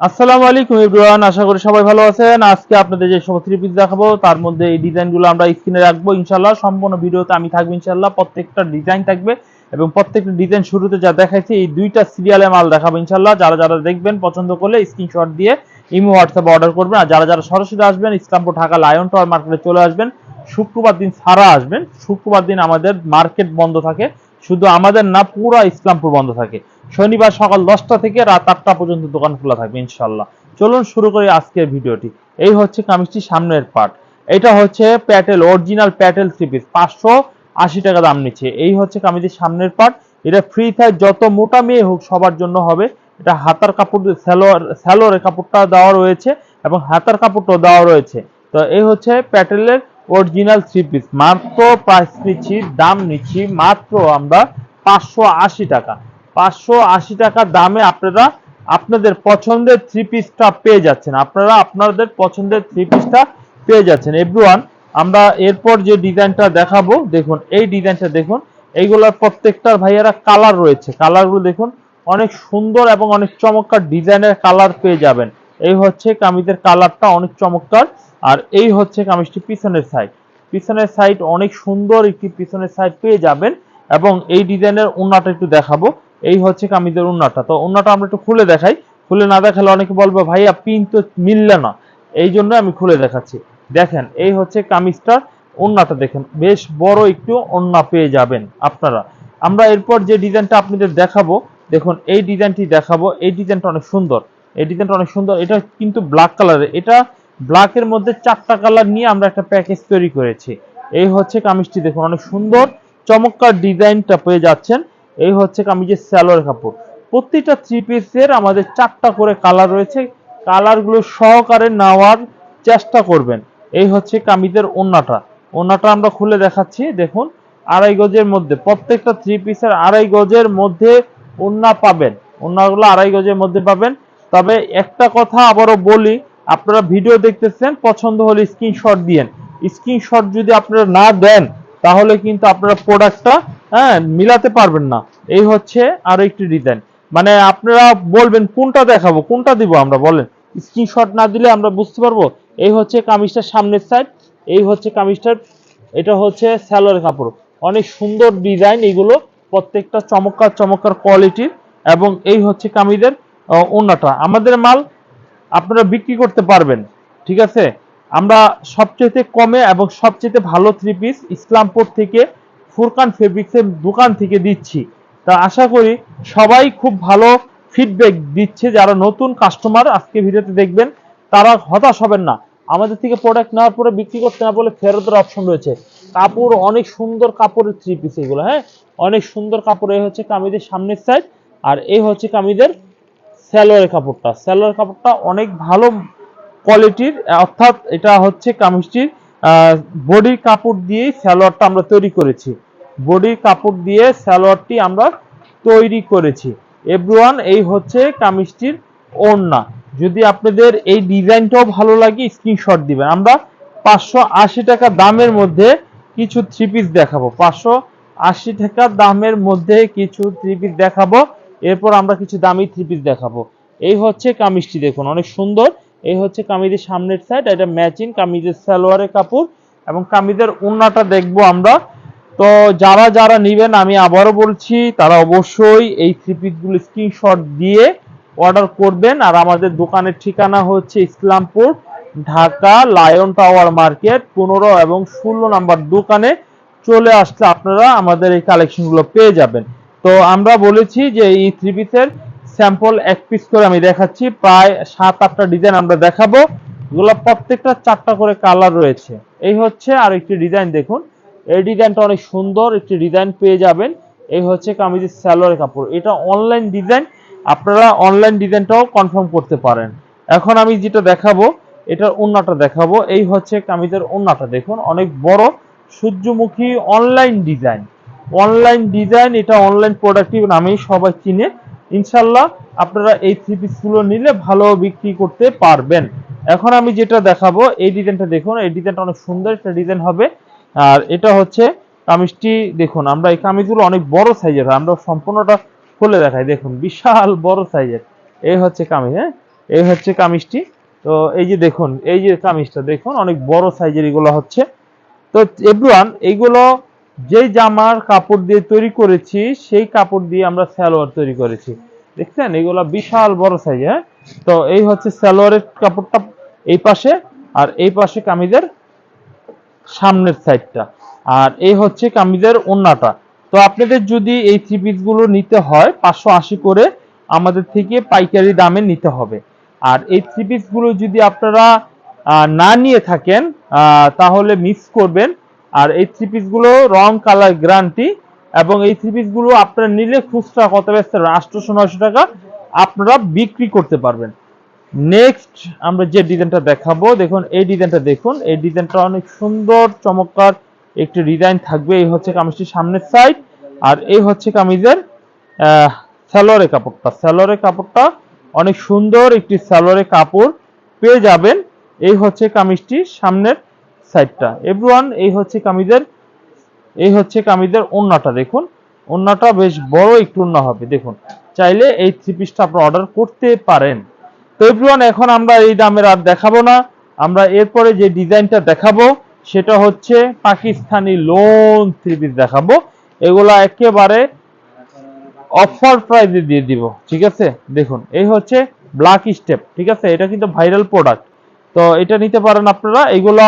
আসসালামু আলাইকুম এভরিওয়ান, আশা করি সবাই ভালো আছেন। আজকে আপনাদের যে সমস্ত থ্রি পিস দেখাবো, তার মধ্যে এই ডিজাইনগুলো আমরা স্ক্রিনে রাখব ইনশাল্লাহ সম্পূর্ণ ভিডিওতে আমি থাকব ইনশাল্লাহ প্রত্যেকটা ডিজাইন থাকবে এবং প্রত্যেকটা ডিজাইন শুরুতে যা দেখাইছি, এই দুইটা সিরিয়ালে মাল দেখাবো ইনশাল্লাহ যারা যারা দেখবেন, পছন্দ করলে স্ক্রিনশট দিয়ে ইমো হোয়াটসঅ্যাপে অর্ডার করবেন। আর যারা যারা সরাসরি আসবেন, ইসলামপুর, ঢাকা লায়ন টাওয়ার মার্কেটে চলে আসবেন, শুক্রবার দিন সারা আসবেন। শুক্রবার দিন আমাদের মার্কেট বন্ধ থাকে। শুধু আমাদের না, পুরো ইসলামপুর বন্ধ থাকে। শনিবার সকাল দশটা থেকে রাত আটটা পর্যন্ত দোকান খোলা থাকবে ইনশাল্লাহ চলুন শুরু করি আজকের ভিডিওটি। এই হচ্ছে কামিজটি সামনের পার্ট এটা হচ্ছে Patel original Patel three piece পাঁচশো আশি টাকা দাম নিচ্ছে। এই হচ্ছে কামিজের সামনের পার্ট এটা ফ্রি থাই যত মোটা মেয়ে হোক সবার জন্য হবে। এটা হাতার কাপড় স্যালোয়ার স্যালোয়ারের কাপড়টা দেওয়া রয়েছে এবং হাতার কাপড়টাও দেওয়া রয়েছে। তো এই হচ্ছে প্যাটেলের অরিজিনাল থ্রি পিস মাত্র প্রাইস নিচ্ছি, দাম নিচ্ছি মাত্র আমরা পাঁচশো আশি টাকা। পাঁচশো আশি টাকা দামে আপনারা আপনাদের পছন্দের থ্রি পিসটা পেয়ে যাচ্ছেন। আপনারা আপনাদের পছন্দের থ্রি পিসটা পেয়ে যাচ্ছেন। এভরিওয়ান আমরা এরপর যে ডিজাইনটা দেখাবো, দেখুন, এই ডিজাইনটা দেখুন, এইগুলোর প্রত্যেকটার ভাইয়ারা কালার রয়েছে। কালারগুলো দেখুন, অনেক সুন্দর এবং অনেক চমৎকার ডিজাইনের কালার পেয়ে যাবেন। এই হচ্ছে কামিজের কালারটা অনেক চমৎকার, আর এই হচ্ছে কামিজটি পিছনের সাইড পিছনের সাইড অনেক সুন্দর একটি পিছনের সাইড পেয়ে যাবেন, এবং এই ডিজাইনের উন্নাটা একটু দেখাবো। এই হচ্ছে কামিজের উন্নাটা। তো উন্নাটা আমরা একটু খুলে দেখাই। খুলে না দেখালে অনেকে বলবে, ভাইয়া, পিন তো মিললে না। এই জন্য আমি খুলে দেখাচ্ছি। দেখেন, এই হচ্ছে কামিজটার ওন্নাটা দেখেন। বেশ বড় একটু ওন্না পেয়ে যাবেন আপনারা। আমরা এরপর যে ডিজাইনটা আপনাদের দেখাবো, দেখুন, এই ডিজাইনটি দেখাবো। এই ডিজাইনটা অনেক সুন্দর। এই ডিজাইনটা অনেক সুন্দর। এটা কিন্তু ব্ল্যাক কালারের এটা ব্ল্যাকের মধ্যে চারটা কালার নিয়ে আমরা একটা প্যাকেজ তৈরি করেছি। এই হচ্ছে কামিজটি দেখুন, অনেক সুন্দর, চমৎকার ডিজাইনটা পেয়ে যাচ্ছেন। এই হচ্ছে কামিজের স্যালোয়ার কাপড়। প্রত্যেকটা থ্রি পিসের আমাদের চারটা করে কালার রয়েছে। কালারগুলো সহকারে নেওয়ার চেষ্টা করবেন। এই হচ্ছে কামিজের ওন্নাটা। ওন্নাটা আমরা খুলে দেখাচ্ছি, দেখুন, আড়াই গজের মধ্যে। প্রত্যেকটা থ্রি পিসের আড়াই গজের মধ্যে ওন্না পাবেন। ওন্নাগুলো আড়াই গজের মধ্যে পাবেন। তবে একটা কথা আবারও বলি, আপনারা ভিডিও দেখতেছেন, পছন্দ হলে স্ক্রিনশট দিয়েন। স্ক্রিনশট যদি আপনারা না দেন, তাহলে কিন্তু আপনারা প্রোডাক্টটা হ্যাঁ মিলাতে পারবেন না। এই হচ্ছে আরও একটি ডিজাইন মানে আপনারা বলবেন, কোনটা দেখাবো, কোনটা দিব আমরা, বলেন। স্ক্রিনশট না দিলে আমরা বুঝতে পারব, এই হচ্ছে কামিজটার সামনের সাইড এই হচ্ছে কামিজটার, এটা হচ্ছে স্যালোয়ার কাপড়। অনেক সুন্দর ডিজাইন এগুলো, প্রত্যেকটা চমৎকার চমৎকার কোয়ালিটির এবং এই হচ্ছে কামিজের ওড়নাটা। আমাদের মাল আপনারা বিক্রি করতে পারবেন, ঠিক আছে? আমরা সবচেয়ে কমে এবং সবচেয়ে ভালো থ্রি পিস ইসলামপুর থেকে ফুরকান ফেব্রিক্সের দোকান থেকে দিচ্ছি। তা আশা করি সবাই খুব ভালো ফিডব্যাক দিচ্ছে যারা নতুন কাস্টমার আজকে ভিডিওতে দেখবেন, তারা হতাশ হবেন না। আমাদের থেকে প্রোডাক্ট নেওয়ার পরে বিক্রি করতে না বলে ফেরতের অপশন রয়েছে। কাপড় অনেক সুন্দর কাপড়ের থ্রি পিস এগুলো হ্যাঁ? অনেক সুন্দর কাপড়, এই হচ্ছে কামিজের সামনের সাইড আর এই হচ্ছে কামিজের স্যালোয়ারের কাপড়টা। স্যালোয়ার কাপড়টা অনেক ভালো কোয়ালিটির অর্থাৎ এটা হচ্ছে কামিজটির বডির কাপড় দিয়ে স্যালোয়ারটা আমরা তৈরি করেছি। বডির কাপড় দিয়ে স্যালোয়ারটি আমরা তৈরি করেছি। এভরিওয়ান, এই হচ্ছে কামিজটির ওড়না। যদি আপনাদের এই ডিজাইনটাও ভালো লাগে, স্ক্রিনশট দিবেন। আমরা পাঁচশো আশি টাকা দামের মধ্যে কিছু থ্রি পিস দেখাবো। পাঁচশো আশি টাকা দামের মধ্যে কিছু থ্রি পিস দেখাবো। এরপর আমরা কিছু দামি থ্রি পিস দেখাবো। এই হচ্ছে কামিজটি, দেখুন, অনেক সুন্দর। এই হচ্ছে কামিজের সামনের সাইড এটা ম্যাচিং কামিজের সালোয়ারের কাপড় এবং কামিজের উন্নাটা দেখব আমরা। তো যারা যারা নেবেন, আমি আবারও বলছি, তারা অবশ্যই এই থ্রি পিসগুলো স্ক্রিনশট দিয়ে অর্ডার করবেন। আর আমাদের দোকানের ঠিকানা হচ্ছে Islampur, Dhaka, lion tower market, পনেরো এবং ষোলো নাম্বার দোকানে চলে আসলে আপনারা আমাদের এই কালেকশনগুলো পেয়ে যাবেন। তো আমরা বলেছি যে এই থ্রি পিসের স্যাম্পল এক পিস করে আমি দেখাচ্ছি। প্রায় সাত, আটটা ডিজাইন আমরা দেখাবো। এগুলো প্রত্যেকটা চারটা করে কালার রয়েছে। এই হচ্ছে আর একটি ডিজাইন দেখুন। এই ডিজাইনটা অনেক সুন্দর একটি ডিজাইন পেয়ে যাবেন। এই হচ্ছে কামিজের স্যালোয়ার কাপড়। এটা অনলাইন ডিজাইন আপনারা অনলাইন ডিজাইনটাও কনফার্ম করতে পারেন। এখন আমি যেটা দেখাবো, এটার ওন্নাটা দেখাবো। এই হচ্ছে কামিজের ওন্নাটা দেখুন। অনেক বড়, সূর্যমুখী অনলাইন ডিজাইন অনলাইন ডিজাইন এটা অনলাইন প্রোডাক্টিভ নামেই সবাই চিনে। ইনশাল্লাহ আপনারা এই থ্রি পিসগুলো নিলে ভালো বিক্রি করতে পারবেন। এখন আমি যেটা দেখাবো, এই ডিজাইনটা দেখুন, এই ডিজাইনটা অনেক সুন্দর একটা ডিজাইন হবে। আর এটা হচ্ছে কামিজটি, দেখুন, আমরা এই কামিজগুলো অনেক বড় সাইজের আমরা সম্পূর্ণটা খুলে দেখাই। দেখুন, বিশাল বড় সাইজের। এই হচ্ছে কামিজ হ্যাঁ? এই হচ্ছে কামিজটি। তো এই যে দেখুন, এই যে কামিজটা, দেখুন, অনেক বড় সাইজের এগুলো হচ্ছে। তো এভরিওয়ান এইগুলো যেই জামার কাপড় দিয়ে তৈরি করেছি, সেই কাপড় দিয়ে আমরা সালোয়ার তৈরি করেছি। দেখছেন? এগুলো বিশাল বড় সাইজ হ্যাঁ? তো এই হচ্ছে সালোয়ারের কাপড়টা এই পাশে আর এই পাশে কামিজের সামনের সাইডটা আর এই হচ্ছে কামিজের ওন্নাটা তো আপনাদের যদি এই থ্রি পিসগুলো নিতে হয়, পাঁচশো আশি করে আমাদের থেকে পাইকারি দামে নিতে হবে। আর এই থ্রি পিসগুলো যদি আপনারা না নিয়ে থাকেন তাহলে মিস করবেন। আর এই থ্রি পিসগুলো রং কালার গ্যারান্টি এবং এই থ্রি পিসগুলো আপনারা নিলে খুচরা কত ব্যস্ত? আটশোশো, নয়শো টাকা আপনারা বিক্রি করতে পারবেন। নেক্সট আমরা যে ডিজাইনটা দেখাবো, দেখুন, এই ডিজাইনটা দেখুন, এই ডিজাইনটা অনেক সুন্দর, চমৎকার একটি ডিজাইন থাকবে। এই হচ্ছে কামিজটির সামনের সাইড আর এই হচ্ছে কামিজের স্যালোয়ারের কাপড়টা। স্যালোয়ারের কাপড়টা অনেক সুন্দর একটি স্যালোয়ারের কাপড় পেয়ে যাবেন। এই হচ্ছে কামিজটির সামনের সাইডটা। এভরিওয়ান এই হচ্ছে কামিজের, এই হচ্ছে কামিজের ওন্নাটা, দেখুন। ওন্নাটা বেশ বড় একটু ওন্না হবে, দেখুন। চাইলে এই থ্রি পিসটা আপনারা অর্ডার করতে পারেন। তো এভরিওয়ান এখন আমরা এই দামের আর দেখাবো না। আমরা এরপরে যে ডিজাইনটা দেখাবো, সেটা হচ্ছে পাকিস্তানি লোন থ্রি পিস দেখাবো। এগুলা একেবারে অফার প্রাইসে দিয়ে দিব, ঠিক আছে? দেখুন, এই হচ্ছে ব্ল্যাক স্টেপ ঠিক আছে? এটা কিন্তু ভাইরাল প্রোডাক্ট তো এটা নিতে পারেন আপনারা। এগুলা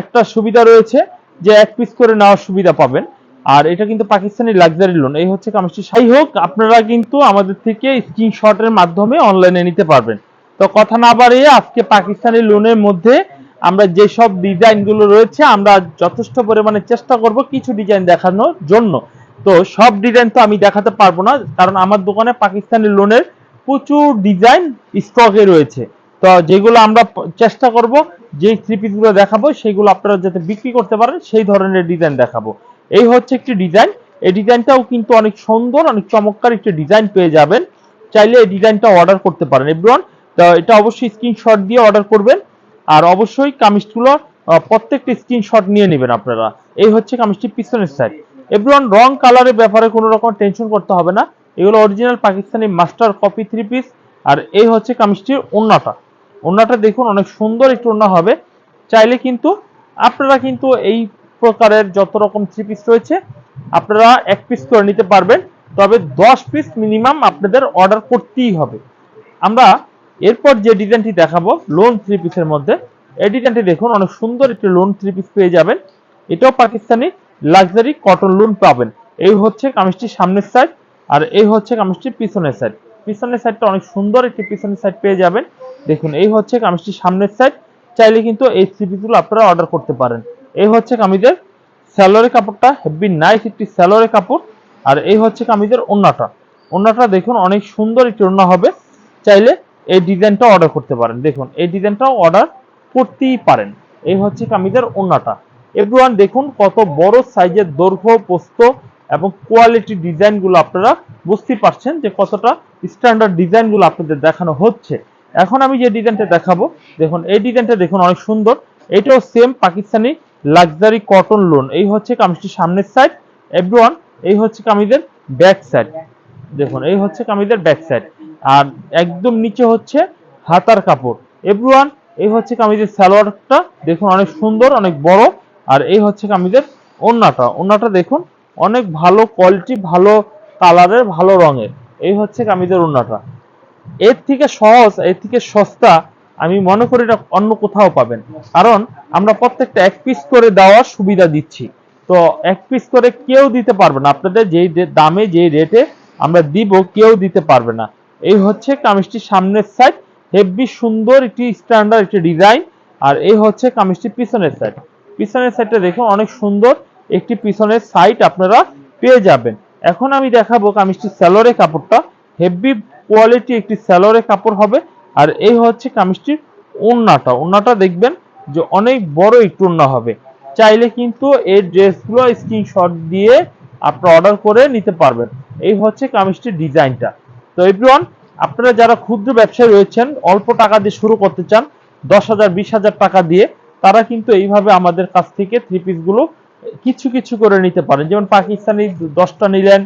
একটা সুবিধা রয়েছে যে এক পিস করে নেওয়ার সুবিধা পাবেন। আর এটা কিন্তু পাকিস্তানি লাক্সারি লোন এই হচ্ছে কামিজটি যাই হোক, আপনারা কিন্তু আমাদের থেকে স্ক্রিনশটের মাধ্যমে অনলাইনে নিতে পারবেন। তো কথা না বাড়িয়ে আজকে পাকিস্তানি লোনের মধ্যে আমরা যেসব ডিজাইনগুলো রয়েছে, আমরা যথেষ্ট পরিমাণে চেষ্টা করব কিছু ডিজাইন দেখানোর জন্য। তো সব ডিজাইন তো আমি দেখাতে পারব না, কারণ আমার দোকানে পাকিস্তানি লোনের প্রচুর ডিজাইন স্টকে রয়েছে। তো যেগুলো আমরা চেষ্টা করব যে থ্রি পিসগুলো দেখাবো সেগুলো আপনারা যাতে বিক্রি করতে পারেন সেই ধরনের ডিজাইন দেখাবো। এই হচ্ছে একটি ডিজাইন এই ডিজাইনটাও কিন্তু অনেক সুন্দর অনেক চমৎকার একটি ডিজাইন পেয়ে যাবেন। চাইলে এই ডিজাইনটা অর্ডার করতে পারেন এভরিওয়ান তো এটা অবশ্যই স্ক্রিনশট দিয়ে অর্ডার করবেন। আর অবশ্যই কামিজগুলো আহ, প্রত্যেকটি স্ক্রিনশট নিয়ে নেবেন আপনারা। এই হচ্ছে কামিজটির পিছনের সাইড এভরিওয়ান রং কালারের ব্যাপারে কোনো রকম টেনশন করতে হবে না। এগুলো original Pakistani master copy three piece আর এই হচ্ছে কামিজটির ওন্নাটা। ওন্নাটা দেখুন, অনেক সুন্দর একটু ওন্না হবে। চাইলে কিন্তু আপনারা কিন্তু এই প্রকারের যত রকম থ্রি পিস রয়েছে, আপনারা এক পিস করে নিতে পারবেন। তবে দশ পিস মিনিমাম আপনাদের অর্ডার করতেই হবে। আমরা এরপর যে ডিজাইনটি দেখাবো লোন থ্রি পিসের মধ্যে, এই ডিজাইনটি দেখুন, অনেক সুন্দর একটি লোন থ্রি পিস পেয়ে যাবেন। এটাও পাকিস্তানি লাক্সারি কটন লোন পাবেন। এই হচ্ছে কামিজটির সামনের সাইড আর এই হচ্ছে কামিজটির পিছনের সাইড পিছনের সাইডটা অনেক সুন্দর একটি পিছনের সাইড পেয়ে যাবেন। দেখুন, এই হচ্ছে কামিজটির সামনের সাইড চাইলে কিন্তু এই থ্রি পিসগুলো আপনারা অর্ডার করতে পারেন। এই হচ্ছে কামিজের স্যালোয়ারের কাপড়টা হেভি নাইস একটি স্যালোয়ারের কাপড়। আর এই হচ্ছে কামিজের ওন্নাটা। ওন্নাটা দেখুন, অনেক সুন্দর একটি ওন্না হবে। চাইলে এই ডিজাইনটা অর্ডার করতে পারেন। দেখুন, এই ডিজাইনটাও অর্ডার করতেই পারেন। এই হচ্ছে কামিজের ওন্নাটা। এভরিওয়ান দেখুন, কত বড় সাইজের দৈর্ঘ্য, পোস্ত এবং কোয়ালিটি ডিজাইনগুলো আপনারা বুঝতেই পারছেন যে কতটা স্ট্যান্ডার্ড ডিজাইনগুলো আপনাদের দেখানো হচ্ছে। এখন আমি যে ডিজাইনটা দেখাবো, দেখুন, এই ডিজাইনটা দেখুন অনেক সুন্দর। এটাও same Pakistani luxury cotton lawn এই হচ্ছে কামিজটির সামনের সাইড এভরিওয়ান এই হচ্ছে কামিজের ব্যাক সাইড দেখুন, এই হচ্ছে কামিজের ব্যাক সাইড আর একদম নিচে হচ্ছে হাতার কাপড়। এভরিওয়ান এই হচ্ছে কামিজের সালোয়ারটা দেখুন অনেক সুন্দর, অনেক বড়। আর এই হচ্ছে কামিজের ওন্নাটা। ওন্নাটা দেখুন, অনেক ভালো কোয়ালিটি ভালো কালারের ভালো রঙের। এই হচ্ছে কামিজের ওন্নাটা। এর থেকে সহজ, এর থেকে সস্তা আমি মনে করি এটা অন্য কোথাও পাবেন। কারণ আমরা প্রত্যেকটা এক পিস করে দেওয়ার সুবিধা দিচ্ছি। তো এক পিস করে কেউ দিতে পারবে না। আপনাদের যেই দামে, যেই রেটে আমরা দিব, কেউ দিতে পারবে না। এই হচ্ছে কামিজটির সামনের সাইড হেভি সুন্দর একটি স্ট্যান্ডার্ড একটি ডিজাইন আর এই হচ্ছে কামিজটির পিছনের সাইড পিছনের সাইডটা দেখুন, অনেক সুন্দর। একটি পিছনের সাইড আপনারা পেয়ে যাবেন। এখন আমি দেখাবো কামিজটির স্যালোয়ারের কাপড়টা। হেভি কোয়ালিটি একটি স্যালোয়ারের কাপড় হবে। আর এই হচ্ছে কামিজটির ওন্নাটা ওন্নাটা দেখবেন যে অনেক বড় একটু ওন্না হবে। চাইলে কিন্তু এই ড্রেসগুলো স্ক্রিনশট দিয়ে আপনারা অর্ডার করে নিতে পারবেন। এই হচ্ছে কামিজটির ডিজাইনটা। তো এভরিওয়ান আপনারা যারা ক্ষুদ্র ব্যবসায়ী রয়েছেন, অল্প টাকা দিয়ে শুরু করতে চান, দশ হাজার, বিশ হাজার টাকা দিয়ে, তারা কিন্তু এইভাবে আমাদের কাছ থেকে থ্রি পিসগুলো কিছু কিছু করে নিতে পারেন। যেমন পাকিস্তানি দশটা নিলেন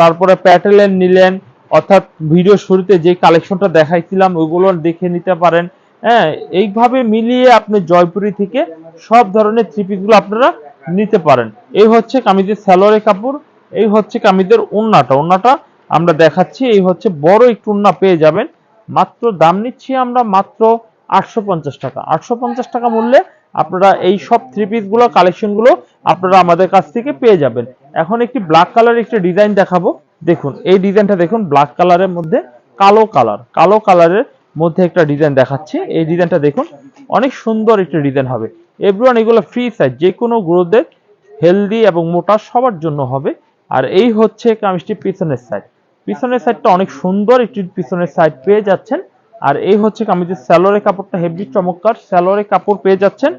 তারপরে প্যাটেলেন নিলেন অর্থাৎ ভিডিও শুরুতে যে কালেকশনটা দেখাইছিলাম, ওইগুলো দেখে নিতে পারেন। হ্যাঁ এইভাবে মিলিয়ে আপনি জয়পুরি থেকে সব ধরনের থ্রি পিসগুলো আপনারা নিতে পারেন। এই হচ্ছে কামিজের স্যালোয়ারের কাপড়, এই হচ্ছে কামিজের ওন্নাটা ওন্নাটা আমরা দেখাচ্ছি, এই হচ্ছে বড় একটু ওন্না পেয়ে যাবেন। মাত্র দাম নিচ্ছি আমরা মাত্র আটশো পঞ্চাশ টাকা। আটশো পঞ্চাশ টাকা মূল্যে আপনারা এই সব থ্রি পিসগুলো কালেকশনগুলো আপনারা আমাদের কাছ থেকে পেয়ে যাবেন। এখন একটি ব্ল্যাক কালার একটি ডিজাইন দেখাবো। দেখুন, এই ডিজাইনটা দেখুন ব্ল্যাক কালারের মধ্যে কালো কালার কালো কালারের মধ্যে একটা ডিজাইন দেখাচ্ছে। এই ডিজাইনটা দেখুন, অনেক সুন্দর একটা ডিজাইন হবে। এভরিওয়ান এগুলো ফ্রি সাইজ যে কোনো গ্রোথের হেলদি এবং মোটা সবার জন্য হবে। আর এই হচ্ছে কামিজটি পিছনের সাইড পিছনের সাইডটা অনেক সুন্দর একটি পিছনের সাইড পেয়ে যাচ্ছেন। আর এই হচ্ছে কামিজের স্যালোরে কাপড়টা হেভি চমৎকার স্যালোরে কাপড় পেয়ে যাচ্ছেন।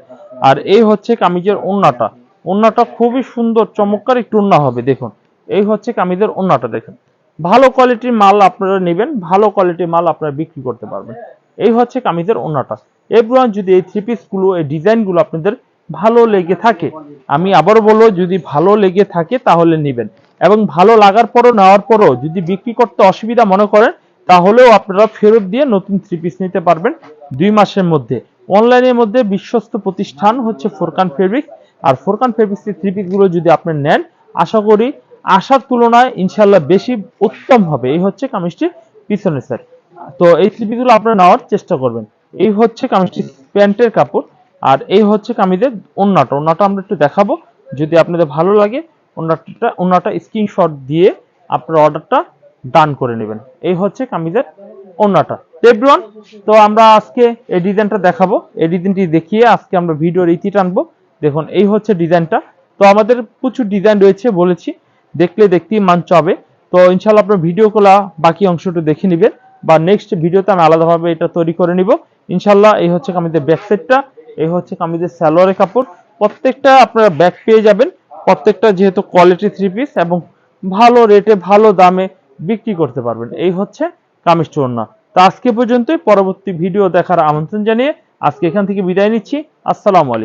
আর এই হচ্ছে কামিজের ওন্নাটা। ওন্নাটা খুবই সুন্দর, চমৎকার একটু ওন্না হবে, দেখুন। এই হচ্ছে কামিজের ওন্নাটা দেখুন। ভালো কোয়ালিটির মাল আপনারা নেবেন, ভালো কোয়ালিটির মাল আপনারা বিক্রি করতে পারবেন। এই হচ্ছে কামিজের ওন্নাটা। এভরিওয়ান যদি এই থ্রি পিসগুলো এই ডিজাইনগুলো আপনাদের ভালো লেগে থাকে, আমি আবার বলব, যদি ভালো লেগে থাকে তাহলে নেবেন। এবং ভালো লাগার পরও, নেওয়ার পরও যদি বিক্রি করতে অসুবিধা মনে করেন, তাহলেও আপনারা ফেরত দিয়ে নতুন থ্রি পিস নিতে পারবেন দুই মাসের মধ্যে। অনলাইনের মধ্যে বিশ্বস্ত প্রতিষ্ঠান হচ্ছে ফোরকান ফেব্রিক আর ফোরকান ফেব্রিক্স থ্রি পিসগুলো যদি আপনি নেন, আশা করি আশার তুলনায় ইনশাল্লাহ বেশি উত্তম হবে। এই হচ্ছে কামিজটির পিছনের সাইড তো এই থ্রি পিসগুলো আপনারা নেওয়ার চেষ্টা করবেন। এই হচ্ছে কামিজটির প্যান্টের কাপড় আর এই হচ্ছে কামিজের ওন্নাটা। ওন্নাটা আমরা একটু দেখাবো। যদি আপনাদের ভালো লাগে, ওন্নাটা ওন্নাটা স্ক্রিনশট দিয়ে আপনার অর্ডারটা ডান করে নেবেন। এই হচ্ছে কামিজের ওন্নাটা। এভরিওয়ান তো আমরা আজকে এই ডিজাইনটা দেখাবো। এই ডিজাইনটি দেখিয়ে আজকে আমরা ভিডিওর ইতি টানবো। দেখুন, এই হচ্ছে ডিজাইনটা তো আমাদের প্রচুর ডিজাইন রয়েছে বলেছি। দেখলে দেখতেই মান চাবে। তো ইনশাল্লাহ আপনার ভিডিও ভিডিওগুলা বাকি অংশটা দেখে নেবেন বা নেক্সট ভিডিওতে আমি আলাদাভাবে এটা তৈরি করে নিব। ইনশাল্লাহ এই হচ্ছে কামিজের ব্যাক সাইডটা এই হচ্ছে কামিজের স্যালোয়ারের কাপড়। প্রত্যেকটা আপনারা ব্যাক পেয়ে যাবেন। প্রত্যেকটা যেহেতু কোয়ালিটি থ্রি পিস এবং ভালো রেটে ভালো দামে বিক্রি করতে পারবেন। এই হচ্ছে কামিজ চোরনা তো আজকে পর্যন্তই। পরবর্তী ভিডিও দেখার আমন্ত্রণ জানিয়ে আজকে এখান থেকে বিদায় নিচ্ছি। আসসালামু আলাইকুম।